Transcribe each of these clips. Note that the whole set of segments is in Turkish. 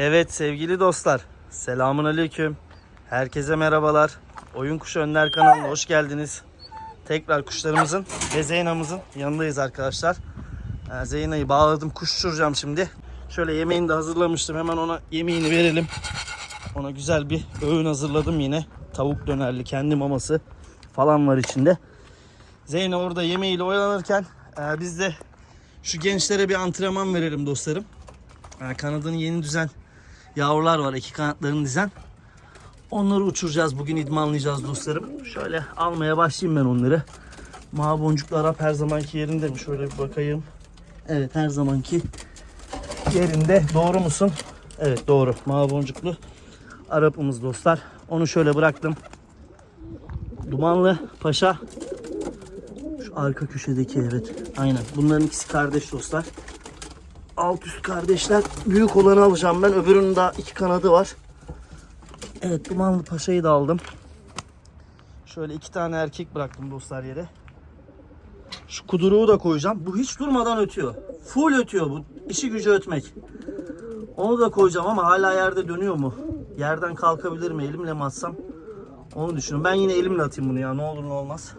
Evet sevgili dostlar. Selamun aleyküm. Herkese merhabalar. Oyun Kuşu Önler kanalına hoş geldiniz. Tekrar kuşlarımızın ve Zeyna'mızın yanındayız arkadaşlar. Ee, Zeyna'yı bağladım. Kuş uçuracağım şimdi. Şöyle yemeğini de hazırlamıştım. Hemen ona yemeğini verelim. Ona güzel bir öğün hazırladım yine. Tavuk dönerli kendi maması falan var içinde. Zeyna orada yemeğiyle oyalanırken e, biz de şu gençlere bir antrenman verelim dostlarım. E, kanadını yeni düzen yavrular var. iki kanatlarını dizen. Onları uçuracağız. Bugün idmanlayacağız dostlarım. Şöyle almaya başlayayım ben onları. Mavi boncuklu Arap her zamanki yerinde mi? Şöyle bir bakayım. Evet her zamanki yerinde. Doğru musun? Evet doğru. Mavi boncuklu Arap'ımız dostlar. Onu şöyle bıraktım. Dumanlı Paşa. Şu arka köşedeki evet. Aynen. Bunların ikisi kardeş dostlar. Alt üst kardeşler. Büyük olanı alacağım ben. Öbürünün daha iki kanadı var. Evet Dumanlı Paşa'yı da aldım. Şöyle iki tane erkek bıraktım dostlar yere. Şu kuduruğu da koyacağım. Bu hiç durmadan ötüyor. Full ötüyor bu. İşi gücü ötmek. Onu da koyacağım ama hala yerde dönüyor mu? Yerden kalkabilir mi? Elimle mi atsam? Onu düşünüyorum. Ben yine elimle atayım bunu ya. Ne olur ne olmaz.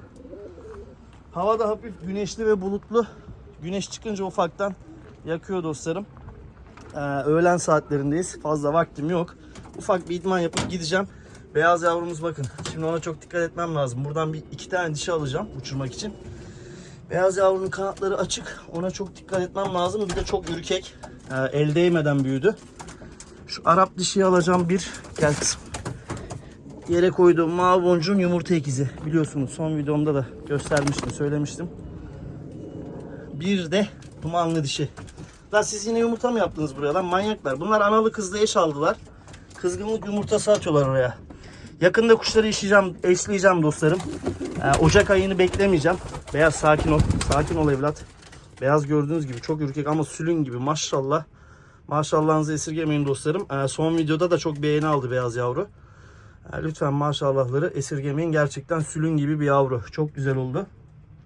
Hava da hafif güneşli ve bulutlu. Güneş çıkınca ufaktan yakıyor dostlarım. Ee, öğlen saatlerindeyiz. Fazla vaktim yok. Ufak bir idman yapıp gideceğim. Beyaz yavrumuz bakın. Şimdi ona çok dikkat etmem lazım. Buradan bir iki tane dişi alacağım uçurmak için. Beyaz yavrunun kanatları açık. Ona çok dikkat etmem lazım. Bir de çok ürkek. Ee, el değmeden büyüdü. Şu Arap dişiyi alacağım bir. Gel kızım. Yere koyduğum mavi boncuğun yumurta ikizi. Biliyorsunuz son videomda da göstermiştim, söylemiştim. Bir de dumanlı dişi. Lan siz yine yumurta mı yaptınız buraya lan manyaklar? Bunlar analı kızlı eş aldılar. Kızgınlık yumurtası atıyorlar oraya. Yakında kuşları işleyeceğim, eşleyeceğim dostlarım. Ee, Ocak ayını beklemeyeceğim. Beyaz sakin ol. Sakin ol evlat. Beyaz gördüğünüz gibi çok ürkek ama sülün gibi maşallah. Maşallahınızı esirgemeyin dostlarım. Ee, son videoda da çok beğeni aldı beyaz yavru. Ee, lütfen maşallahları esirgemeyin. Gerçekten sülün gibi bir yavru. Çok güzel oldu.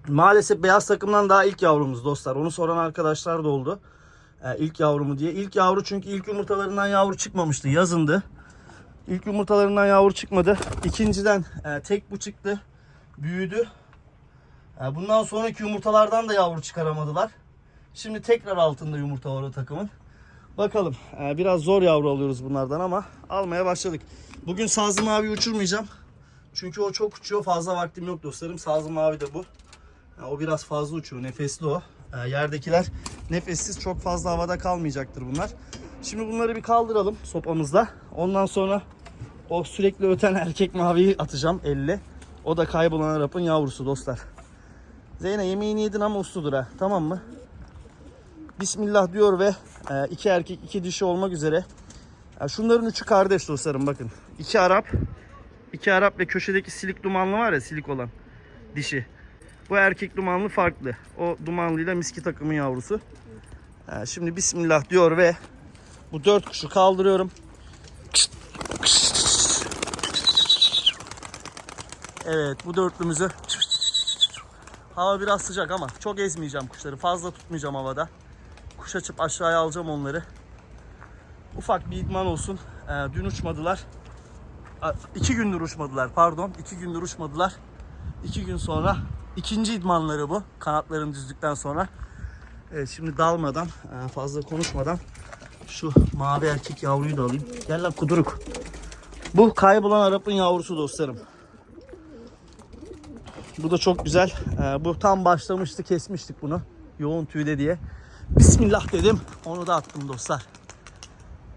Maalesef beyaz takımdan daha ilk yavrumuz dostlar. Onu soran arkadaşlar da oldu. Ee, ilk yavrumu diye. İlk yavru çünkü ilk yumurtalarından yavru çıkmamıştı. Yazındı. İlk yumurtalarından yavru çıkmadı. İkinciden e, tek bu çıktı. Büyüdü. E, bundan sonraki yumurtalardan da yavru çıkaramadılar. Şimdi tekrar altında yumurta var o takımın. Bakalım. e, biraz zor yavru alıyoruz bunlardan ama almaya başladık. Bugün sazlı mavi uçurmayacağım. Çünkü o çok uçuyor. Fazla vaktim yok dostlarım. Sazlı mavi de bu. E, o biraz fazla uçuyor. Nefesli o. E, yerdekiler nefessiz. Çok fazla havada kalmayacaktır bunlar. Şimdi bunları bir kaldıralım sopamızla. Ondan sonra o sürekli öten erkek maviyi atacağım elle. O da kaybolan Arap'ın yavrusu dostlar. Zeynep yemeğini yedin ama usludur ha. Tamam mı? Bismillah diyor ve e, iki erkek iki dişi olmak üzere. E, şunların üçü kardeş dostlarım bakın. İki Arap. iki Arap ve köşedeki silik dumanlı var ya silik olan dişi. Bu erkek dumanlı farklı. O dumanlıyla miski takımın yavrusu. E, şimdi Bismillah diyor ve bu dört kuşu kaldırıyorum. Evet bu dörtlümüzü Hava biraz sıcak ama çok ezmeyeceğim kuşları. Fazla tutmayacağım havada. Kuş açıp aşağıya alacağım onları. Ufak bir idman olsun. Ee, dün uçmadılar. A, iki gündür uçmadılar pardon. iki gündür uçmadılar. İki gün sonra ikinci idmanları bu. Kanatlarını düzdükten sonra. Evet şimdi dalmadan e, fazla konuşmadan şu mavi erkek yavruyu da alayım. Gel lan kuduruk. Bu kaybolan Arap'ın yavrusu dostlarım. Bu da çok güzel. Ee, bu tam başlamıştı kesmiştik bunu. Yoğun tüyde diye. Bismillah dedim. Onu da attım dostlar.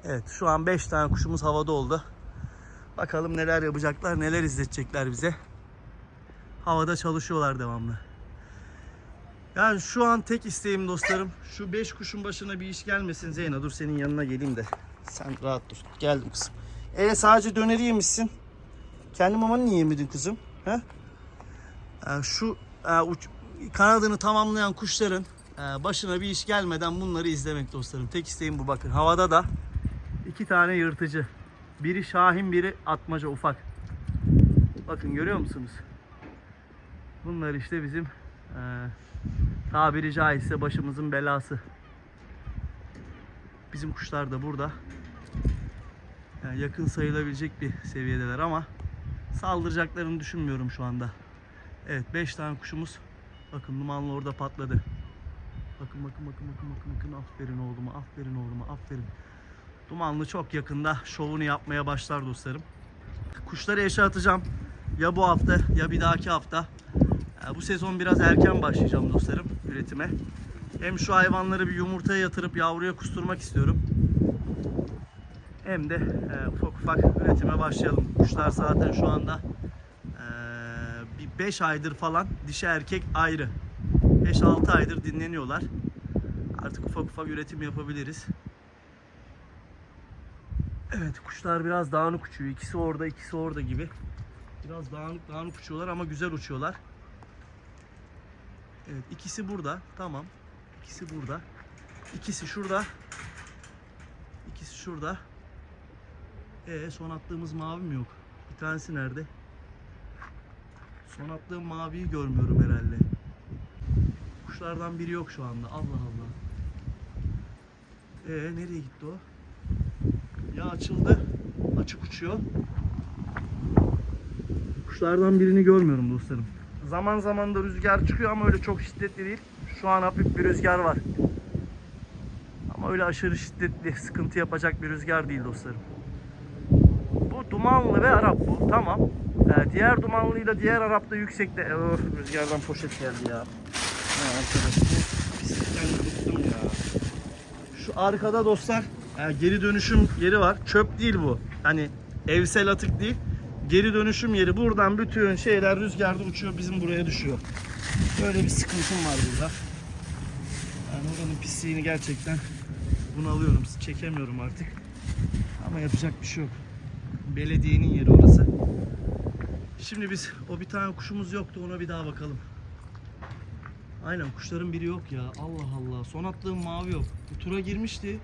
Evet şu an 5 tane kuşumuz havada oldu. Bakalım neler yapacaklar, neler izletecekler bize. Havada çalışıyorlar devamlı. Yani şu an tek isteğim dostlarım. Şu 5 kuşun başına bir iş gelmesin. Zeyna dur senin yanına geleyim de. Sen rahat dur. Geldim kızım. E sadece döneri yemişsin. Kendi mamanı niye yemedin kızım? He? Ee, şu e, uç- kanadını tamamlayan kuşların e, başına bir iş gelmeden bunları izlemek dostlarım. Tek isteğim bu bakın. Havada da iki tane yırtıcı. Biri şahin biri atmaca ufak. Bakın görüyor musunuz? Bunlar işte bizim e, tabiri caizse başımızın belası. Bizim kuşlar da burada. Yani yakın sayılabilecek bir seviyedeler ama saldıracaklarını düşünmüyorum şu anda. Evet 5 tane kuşumuz. Bakın dumanlı orada patladı. Bakın bakın bakın bakın bakın bakın aferin oğluma aferin oğluma aferin. Dumanlı çok yakında şovunu yapmaya başlar dostlarım. Kuşları eşe atacağım. Ya bu hafta ya bir dahaki hafta. Bu sezon biraz erken başlayacağım dostlarım üretime. Hem şu hayvanları bir yumurtaya yatırıp yavruya kusturmak istiyorum. Hem de e, ufak ufak üretime başlayalım. Kuşlar zaten şu anda e, bir 5 aydır falan dişi erkek ayrı. 5-6 aydır dinleniyorlar. Artık ufak ufak üretim yapabiliriz. Evet kuşlar biraz dağınık uçuyor. İkisi orada ikisi orada gibi. Biraz dağınık dağınık uçuyorlar ama güzel uçuyorlar. Evet ikisi burada. Tamam. İkisi burada. İkisi şurada. İkisi şurada. Ee son attığımız mavi mi yok? Bir tanesi nerede? Son attığım maviyi görmüyorum herhalde. Kuşlardan biri yok şu anda. Allah Allah. Ee nereye gitti o? Ya açıldı. Açık uçuyor. Kuşlardan birini görmüyorum dostlarım. Zaman zaman da rüzgar çıkıyor ama öyle çok şiddetli değil. Şu an hafif bir rüzgar var. Ama öyle aşırı şiddetli, sıkıntı yapacak bir rüzgar değil dostlarım. Bu dumanlı ve Arap bu. Tamam. Ee, diğer dumanlıyla diğer Arap da yüksekte. Oh, rüzgardan poşet geldi ya. Şu arkada dostlar e, geri dönüşüm yeri var. Çöp değil bu. Hani evsel atık değil. Geri dönüşüm yeri. Buradan bütün şeyler rüzgarda uçuyor bizim buraya düşüyor. Böyle bir sıkıntım var burada. Yani oranın pisliğini gerçekten bunalıyorum. Çekemiyorum artık. Ama yapacak bir şey yok. Belediyenin yeri orası. Şimdi biz o bir tane kuşumuz yoktu ona bir daha bakalım. Aynen kuşların biri yok ya. Allah Allah. Son attığım mavi yok. Bu tura girmişti.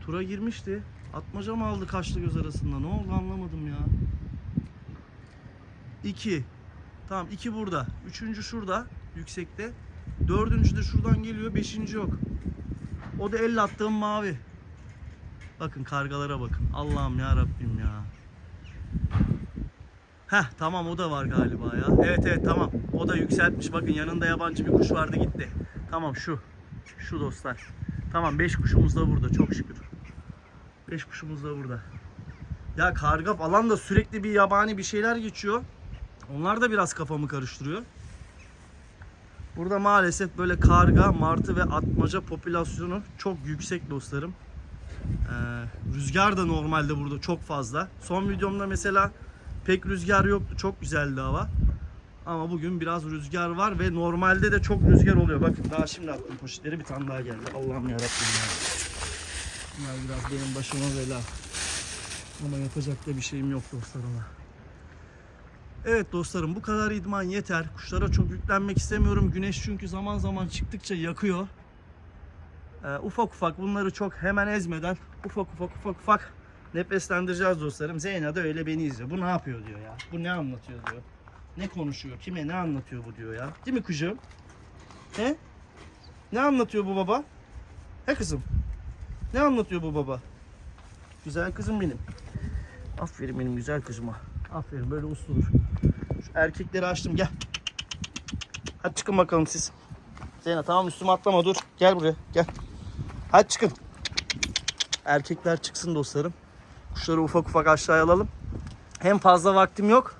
Tura girmişti. Atmaca mı aldı kaşlı göz arasında? Ne oldu anlamadım ya. İki. Tamam iki burada. Üçüncü şurada. Yüksekte. Dördüncü de şuradan geliyor. Beşinci yok. O da elle attığım mavi. Bakın kargalara bakın. Allah'ım ya Rabbim ya. Heh tamam o da var galiba ya. Evet evet tamam. O da yükseltmiş. Bakın yanında yabancı bir kuş vardı gitti. Tamam şu. Şu dostlar. Tamam 5 kuşumuz da burada çok şükür. 5 kuşumuz da burada. Ya karga falan da sürekli bir yabani bir şeyler geçiyor. Onlar da biraz kafamı karıştırıyor. Burada maalesef böyle karga, martı ve atmaca popülasyonu çok yüksek dostlarım. Ee, rüzgar da normalde burada çok fazla. Son videomda mesela pek rüzgar yoktu. Çok güzeldi hava. Ama bugün biraz rüzgar var ve normalde de çok rüzgar oluyor. Bakın daha şimdi attım poşetleri bir tane daha geldi. Allah'ım yarabbim ya. Bunlar biraz benim başıma bela. Ama yapacak da bir şeyim yok dostlarıma. Evet dostlarım bu kadar idman yeter. Kuşlara çok yüklenmek istemiyorum. Güneş çünkü zaman zaman çıktıkça yakıyor. Ee, ufak ufak bunları çok hemen ezmeden ufak ufak ufak ufak nefeslendireceğiz dostlarım. Zeyna da öyle beni izliyor. Bu ne yapıyor diyor ya. Bu ne anlatıyor diyor. Ne konuşuyor? Kime ne anlatıyor bu diyor ya. Değil mi kuşum? He? Ne anlatıyor bu baba? He kızım? Ne anlatıyor bu baba? Güzel kızım benim. Aferin benim güzel kızıma. Aferin böyle uslu dur. Şu erkekleri açtım gel. Hadi çıkın bakalım siz. Zeynep tamam üstüme atlama dur. Gel buraya gel. Hadi çıkın. Erkekler çıksın dostlarım. Kuşları ufak ufak aşağıya alalım. Hem fazla vaktim yok.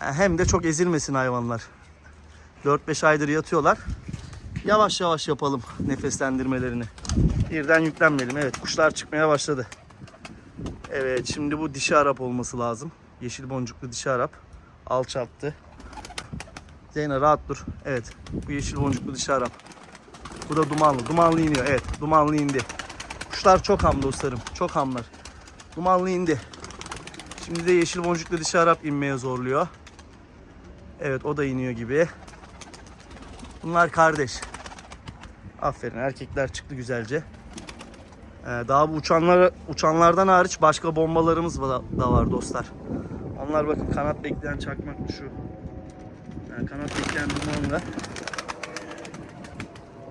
Hem de çok ezilmesin hayvanlar. 4-5 aydır yatıyorlar. Yavaş yavaş yapalım nefeslendirmelerini. Birden yüklenmeyelim. Evet kuşlar çıkmaya başladı. Evet şimdi bu dişi Arap olması lazım. Yeşil boncuklu dişi Arap. Alçalttı. Zeyna rahat dur. Evet bu yeşil boncuklu dişi Arap. Bu da dumanlı. Dumanlı iniyor. Evet dumanlı indi. Kuşlar çok ham dostlarım. Çok hamlar. Dumanlı indi. Şimdi de yeşil boncuklu dişi Arap inmeye zorluyor. Evet o da iniyor gibi. Bunlar kardeş. Aferin erkekler çıktı güzelce. Ee, daha bu uçanlar uçanlardan hariç başka bombalarımız da, var dostlar. Onlar bakın kanat bekleyen çakmak şu. Yani kanat bekleyen dumanla.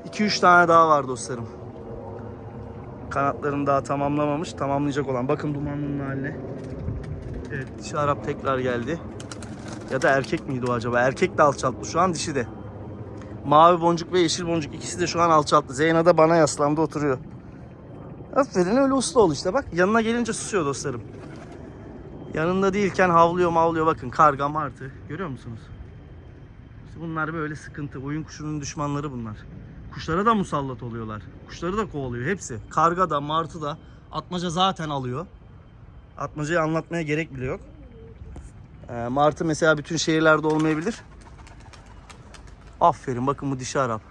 2-3 tane daha var dostlarım. Kanatlarını daha tamamlamamış. Tamamlayacak olan. Bakın dumanlının haline. Evet dişi Arap tekrar geldi. Ya da erkek miydi o acaba? Erkek de alçalttı şu an dişi de. Mavi boncuk ve yeşil boncuk ikisi de şu an alçalttı. Zeyna da bana yaslandı oturuyor. Aferin öyle uslu ol işte bak. Yanına gelince susuyor dostlarım. Yanında değilken havlıyor mavlıyor bakın karga martı. Görüyor musunuz? İşte bunlar böyle sıkıntı. Oyun kuşunun düşmanları bunlar. Kuşlara da musallat oluyorlar. Kuşları da kovalıyor hepsi. Karga da martı da. Atmaca zaten alıyor. Atmacayı anlatmaya gerek bile yok. Ee, martı mesela bütün şehirlerde olmayabilir. Aferin bakın bu dişi Arap.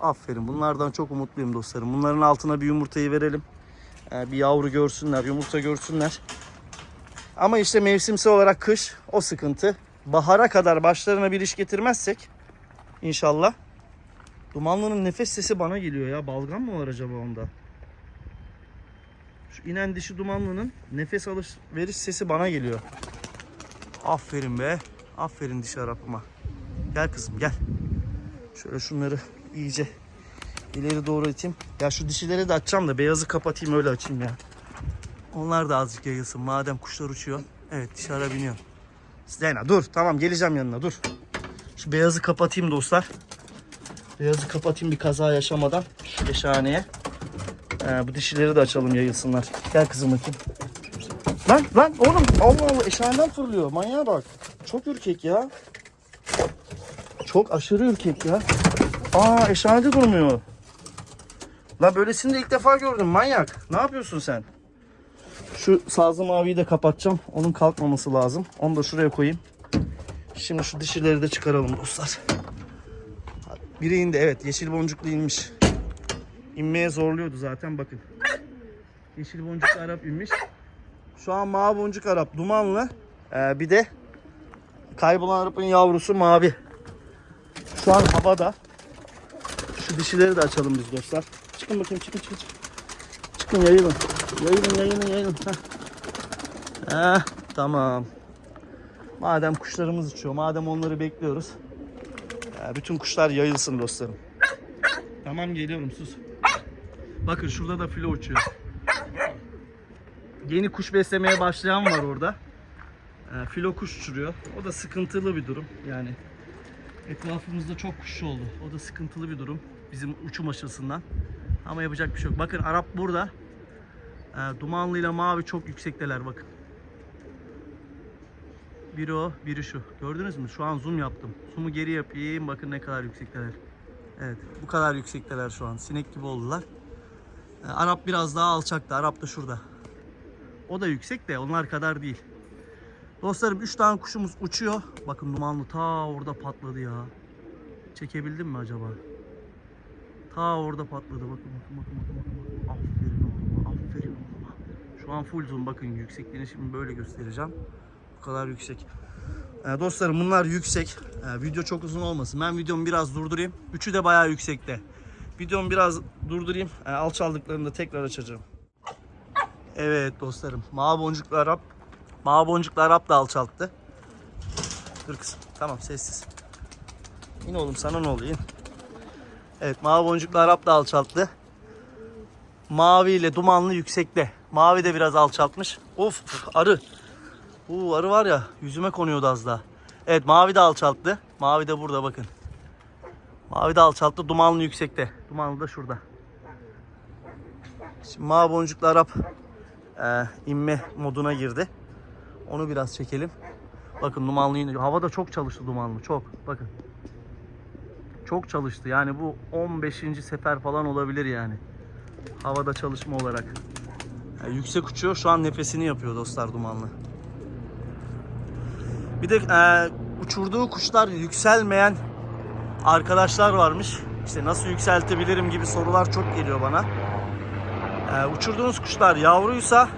Aferin bunlardan çok umutluyum dostlarım. Bunların altına bir yumurtayı verelim. Ee, bir yavru görsünler, yumurta görsünler. Ama işte mevsimsel olarak kış o sıkıntı. Bahara kadar başlarına bir iş getirmezsek inşallah. Dumanlının nefes sesi bana geliyor ya. Balgam mı var acaba onda? Şu inen dişi dumanlının nefes alış veriş sesi bana geliyor. Aferin be. Aferin dişi Arap'ıma. Gel kızım gel. Şöyle şunları iyice ileri doğru iteyim. Ya şu dişileri de açacağım da beyazı kapatayım öyle açayım ya. Onlar da azıcık yayılsın madem kuşlar uçuyor. Evet dışarı biniyor. Zeyna dur tamam geleceğim yanına dur. Şu beyazı kapatayım dostlar. Beyazı kapatayım bir kaza yaşamadan şu eşhaneye. Ee, bu dişileri de açalım yayılsınlar. Gel kızım bakayım. Lan lan oğlum Allah Allah eşhaneden fırlıyor manyağa bak. Çok ürkek ya. Çok aşırı ürkek ya. Aa eşhanede durmuyor. La böylesini de ilk defa gördüm manyak. Ne yapıyorsun sen? Şu sazlı maviyi de kapatacağım. Onun kalkmaması lazım. Onu da şuraya koyayım. Şimdi şu dişileri de çıkaralım dostlar. Biri indi evet yeşil boncuklu inmiş. İnmeye zorluyordu zaten bakın. Yeşil boncuklu Arap inmiş. Şu an mavi boncuk Arap dumanlı. Ee, bir de kaybolan Arap'ın yavrusu mavi. Şu an havada. Şu dişileri de açalım biz dostlar. Çıkın bakayım çıkın çıkın. çıkın. Yayılın. Yayılın yayılın yayılın. Heh. Heh, tamam. Madem kuşlarımız uçuyor, madem onları bekliyoruz. ya bütün kuşlar yayılsın dostlarım. Tamam geliyorum sus. Bakın şurada da filo uçuyor. Yeni kuş beslemeye başlayan var orada. Ee, filo kuş uçuruyor. O da sıkıntılı bir durum. Yani etrafımızda çok kuş oldu. O da sıkıntılı bir durum. Bizim uçum açısından. Ama yapacak bir şey yok. Bakın Arap burada. Ee, dumanlı ile mavi çok yüksekteler bakın. Biri o, biri şu. Gördünüz mü? Şu an zoom yaptım. Zoom'u geri yapayım. Bakın ne kadar yüksekteler. Evet, bu kadar yüksekteler şu an. Sinek gibi oldular. Ee, Arap biraz daha alçakta. Arap da şurada. O da yüksek de onlar kadar değil. Dostlarım 3 tane kuşumuz uçuyor. Bakın dumanlı ta orada patladı ya. Çekebildim mi acaba? Ta orada patladı. Bakın bakın bakın bakın. bakın. Aferin oğluma. Aferin oğluma. Şu an full zoom bakın yüksekliğini şimdi böyle göstereceğim. Bu kadar yüksek. Ee, dostlarım bunlar yüksek. Ee, video çok uzun olmasın. Ben videomu biraz durdurayım. Üçü de bayağı yüksekte. Videomu biraz durdurayım. Ee, alçaldıklarında tekrar açacağım. Evet dostlarım. Mavi boncuklu Arap. Mavi boncuklu Arap da alçalttı. Dur kızım. Tamam sessiz. İn oğlum sana ne oluyor? Evet mavi boncuklu Arap da alçalttı. Mavi ile dumanlı yüksekte. Mavi de biraz alçaltmış. Of arı. Uuu arı var ya yüzüme konuyordu az daha. Evet mavi de alçalttı. Mavi de burada bakın. Mavi de alçalttı. Dumanlı yüksekte. Dumanlı da şurada. Şimdi mavi boncuklu Arap e, inme moduna girdi. Onu biraz çekelim. Bakın dumanlı iniyor. Havada çok çalıştı dumanlı. Çok. Bakın. Çok çalıştı. Yani bu 15. sefer falan olabilir yani. Havada çalışma olarak. Yani yüksek uçuyor. Şu an nefesini yapıyor dostlar dumanlı. Bir de e, uçurduğu kuşlar yükselmeyen arkadaşlar varmış. İşte nasıl yükseltebilirim gibi sorular çok geliyor bana. E, uçurduğunuz kuşlar yavruysa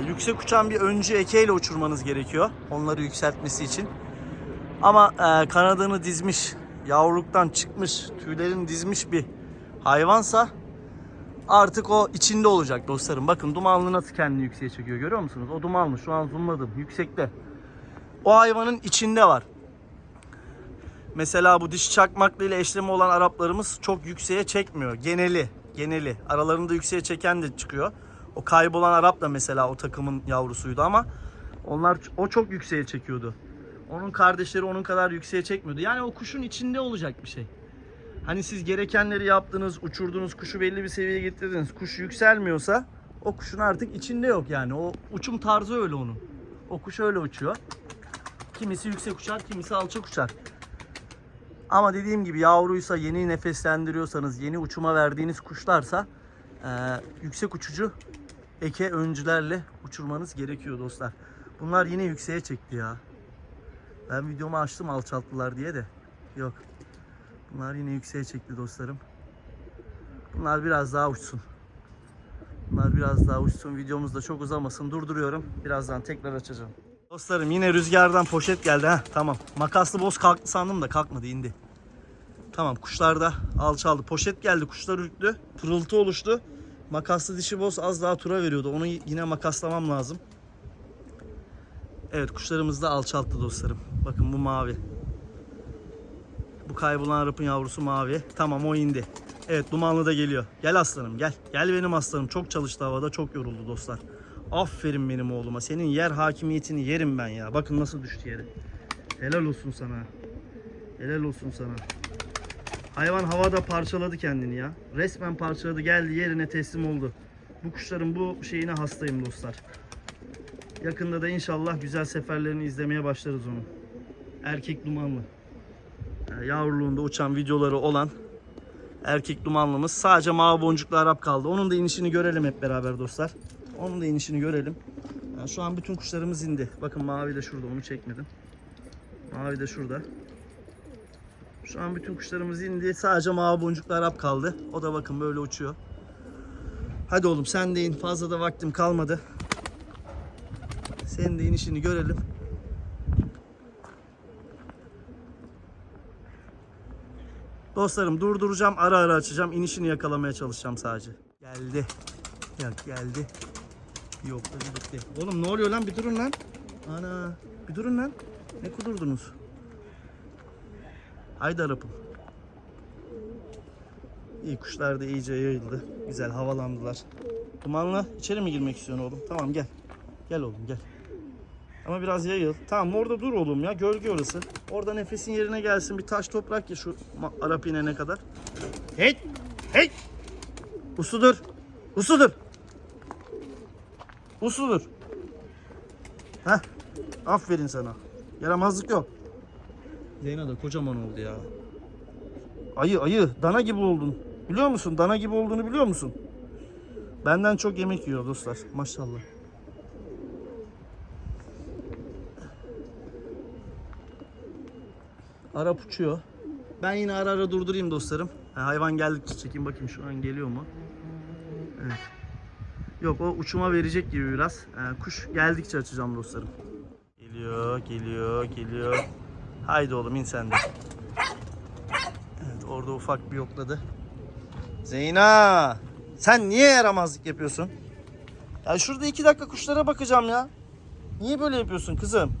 e, yüksek uçan bir öncü ekeyle uçurmanız gerekiyor. Onları yükseltmesi için. Ama e, kanadını dizmiş, yavruluktan çıkmış, tüylerini dizmiş bir hayvansa artık o içinde olacak dostlarım. Bakın dumanlı nasıl kendini yükseğe çekiyor görüyor musunuz? O dumanlı şu an zoomladım yüksekte. O hayvanın içinde var. Mesela bu dişi çakmaklı ile eşleme olan Araplarımız çok yükseğe çekmiyor. Geneli. Geneli. Aralarında yükseğe çeken de çıkıyor. O kaybolan Arap da mesela o takımın yavrusuydu ama onlar o çok yükseğe çekiyordu. Onun kardeşleri onun kadar yükseğe çekmiyordu. Yani o kuşun içinde olacak bir şey. Hani siz gerekenleri yaptınız, uçurdunuz, kuşu belli bir seviyeye getirdiniz. Kuş yükselmiyorsa o kuşun artık içinde yok yani. O uçum tarzı öyle onun. O kuş öyle uçuyor. Kimisi yüksek uçar, kimisi alçak uçar. Ama dediğim gibi yavruysa, yeni nefeslendiriyorsanız, yeni uçuma verdiğiniz kuşlarsa eee, yüksek uçucu eke öncülerle uçurmanız gerekiyor dostlar. Bunlar yine yükseğe çekti ya. Ben videomu açtım alçalttılar diye de. Yok. Bunlar yine yükseğe çekti dostlarım. Bunlar biraz daha uçsun. Bunlar biraz daha uçsun. Videomuz da çok uzamasın. Durduruyorum. Birazdan tekrar açacağım. Dostlarım yine rüzgardan poşet geldi. ha tamam. Makaslı boz kalktı sandım da kalkmadı indi. Tamam kuşlar da alçaldı. Poşet geldi kuşlar ürktü. Pırıltı oluştu. Makaslı dişi boz az daha tura veriyordu. Onu yine makaslamam lazım. Evet kuşlarımız da alçalttı dostlarım. Bakın bu mavi. Bu kaybolan Arap'ın yavrusu mavi. Tamam o indi. Evet dumanlı da geliyor. Gel aslanım gel. Gel benim aslanım. Çok çalıştı havada çok yoruldu dostlar. Aferin benim oğluma. Senin yer hakimiyetini yerim ben ya. Bakın nasıl düştü yere. Helal olsun sana. Helal olsun sana. Hayvan havada parçaladı kendini ya. Resmen parçaladı geldi yerine teslim oldu. Bu kuşların bu şeyine hastayım dostlar. Yakında da inşallah güzel seferlerini izlemeye başlarız onun. Erkek dumanlı. Yani yavruluğunda uçan videoları olan erkek dumanlımız. Sadece mavi boncuklu Arap kaldı. Onun da inişini görelim hep beraber dostlar. Onun da inişini görelim. Yani şu an bütün kuşlarımız indi. Bakın mavi de şurada onu çekmedim. Mavi de şurada. Şu an bütün kuşlarımız indi. Sadece mavi boncuklu Arap kaldı. O da bakın böyle uçuyor. Hadi oğlum sen de in. Fazla da vaktim kalmadı. Senin de inişini görelim. Dostlarım durduracağım. Ara ara açacağım. İnişini yakalamaya çalışacağım sadece. Geldi. Yok geldi. Yok öyle bitti. Oğlum ne oluyor lan? Bir durun lan. Ana. Bir durun lan. Ne kudurdunuz? Haydi Arap'ım. İyi kuşlar da iyice yayıldı. Güzel havalandılar. Dumanla içeri mi girmek istiyorsun oğlum? Tamam gel. Gel oğlum gel. Ama biraz yayıl. Tamam orada dur oğlum ya. Gölge orası. Orada nefesin yerine gelsin. Bir taş toprak ya şu Arap inene kadar. Hey! Hey! Usludur. Usludur. Usludur. Heh. Aferin sana. Yaramazlık yok. Zeyna da kocaman oldu ya. Ayı ayı. Dana gibi oldun. Biliyor musun? Dana gibi olduğunu biliyor musun? Benden çok yemek yiyor dostlar. Maşallah. Arap uçuyor. Ben yine ara ara durdurayım dostlarım. Ha, hayvan geldikçe çekeyim bakayım şu an geliyor mu? Evet. Yok o uçuma verecek gibi biraz. Kuş geldikçe açacağım dostlarım. Geliyor, geliyor, geliyor. Haydi oğlum in sen de. Evet orada ufak bir yokladı. Zeyna! Sen niye yaramazlık yapıyorsun? Ya şurada iki dakika kuşlara bakacağım ya. Niye böyle yapıyorsun kızım?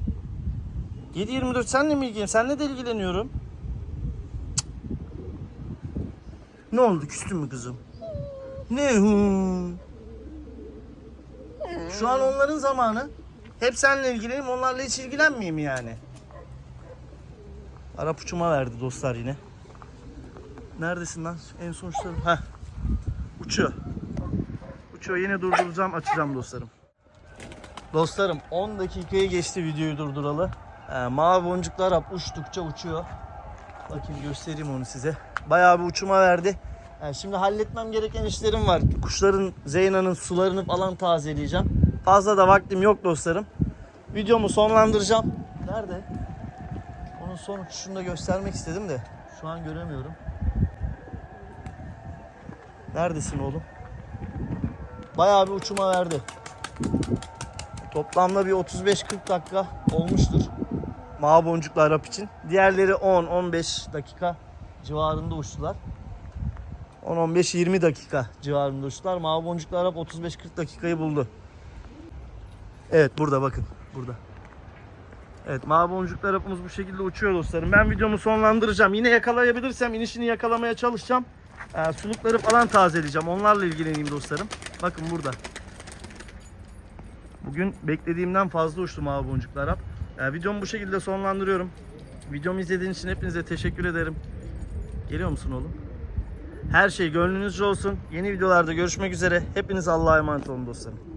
7-24 senle mi ilgileniyorum? Senle de ilgileniyorum. Cık. Ne oldu? Küstün mü kızım? Ne? Şu an onların zamanı. Hep seninle ilgileneyim, onlarla hiç ilgilenmeyeyim yani. Arap uçuma verdi dostlar yine. Neredesin lan? En son şu Heh. Uçuyor. Uçuyor. Yine durduracağım, açacağım dostlarım. Dostlarım 10 dakikayı geçti videoyu durduralı. Ee, mavi boncuklu Arap uçtukça uçuyor. Bakayım göstereyim onu size. Bayağı bir uçuma verdi. Yani şimdi halletmem gereken işlerim var. Kuşların, Zeyna'nın sularını falan tazeleyeceğim. Fazla da vaktim yok dostlarım. Videomu sonlandıracağım. Nerede? Onun son uçuşunu da göstermek istedim de. Şu an göremiyorum. Neredesin oğlum? Bayağı bir uçuma verdi. Toplamda bir 35-40 dakika olmuştur. Mavi boncuklu Arap için. Diğerleri 10-15 dakika civarında uçtular. 10-15-20 dakika civarında uçtular. Mavi boncuklu Arap 35-40 dakikayı buldu. Evet burada bakın. Burada. Evet mavi boncuklu Arap'ımız bu şekilde uçuyor dostlarım. Ben videomu sonlandıracağım. Yine yakalayabilirsem inişini yakalamaya çalışacağım. Ee, sulukları falan tazeleyeceğim. Onlarla ilgileneyim dostlarım. Bakın burada. Bugün beklediğimden fazla uçtum abi boncuklar Arap. Ee, videomu bu şekilde sonlandırıyorum. Videomu izlediğiniz için hepinize teşekkür ederim. Geliyor musun oğlum? Her şey gönlünüzce olsun. Yeni videolarda görüşmek üzere. Hepiniz Allah'a emanet olun dostlarım.